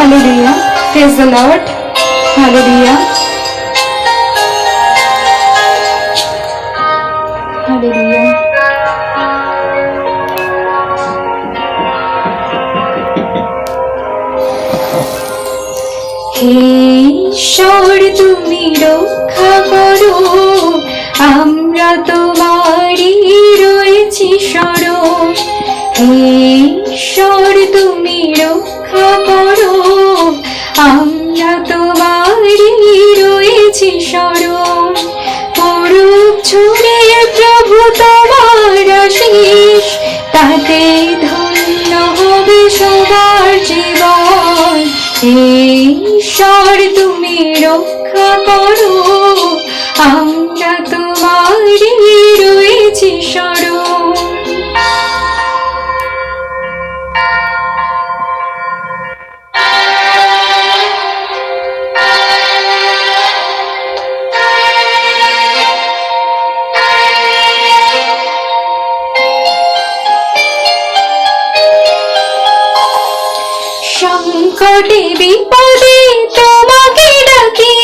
Hallelujah. Praise the Lord. Hallelujah. Hallelujah. হে ঈশ্বর তুমি রক্ষা করো আমরা তোমারই আমরা তোমারই রয়েছি স্মরণ। পড়ুক ছুড়ে প্রভু তোমার আশিস তাতে ধন্য হবে সবার জীবন। ঈশ্বর, তুমি রক্ষা করো। সংকটে বিপদে তোমাকে ডাকি।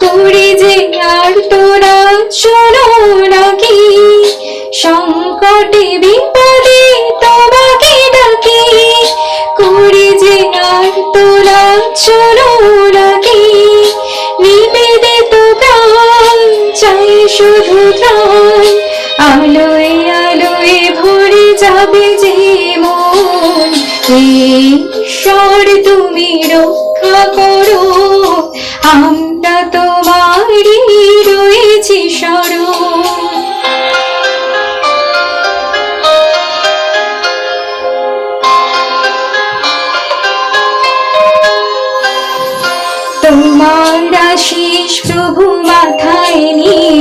করে যে আর তোরা শোনো নাকি। সংকটে বিপদে তোমাকে ডাকি। করে যে আর তোরা শোনো নাকি। নিবেদিত প্রাণ চাই শুধু ত্রাণ আলোয় আলোয় ভরে যাবে যে মন। হে তোমার আশিস প্রভু মাথায় নিয়ে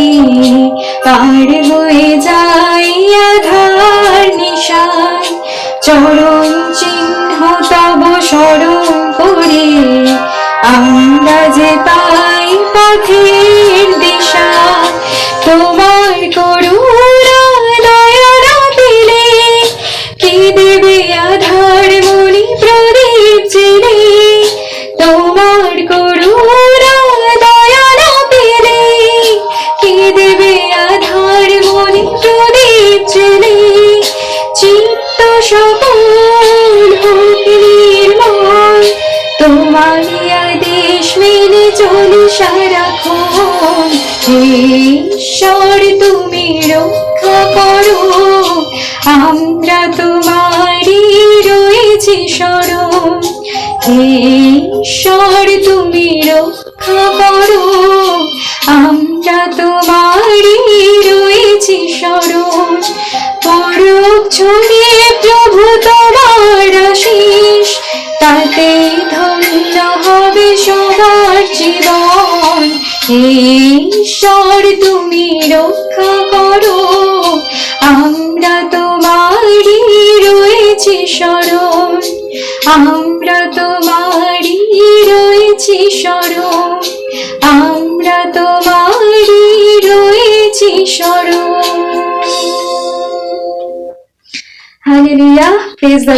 পার হয়ে যায় আধার নিশান। চরণ চিহ্ন তব স্মরণ করে আমরা যে পাই পথের দেবে আধার মনি প্রদীপ জেলে চিত্ত সকল নির্মল তোমার আদেশ মেনে চলি ঈশ্বর, তুমি রক্ষা করো। আমরা তোমারই রয়েছি স্মরণ। ঈশ্বর, তুমি রক্ষা করো। আমরা তোমারই ছড়িয়ে প্রভু তোমার আশিস তাতে ধন্য হবে সবার জীবন ঈশ্বর তুমি রক্ষা করো। আমরা তোমারই রয়েছি স্মরণ, আমরা তোমারই রয়েছি স্মরণ, আমরা তোমারই রয়েছি স্মরণ। Hallelujah. Praise the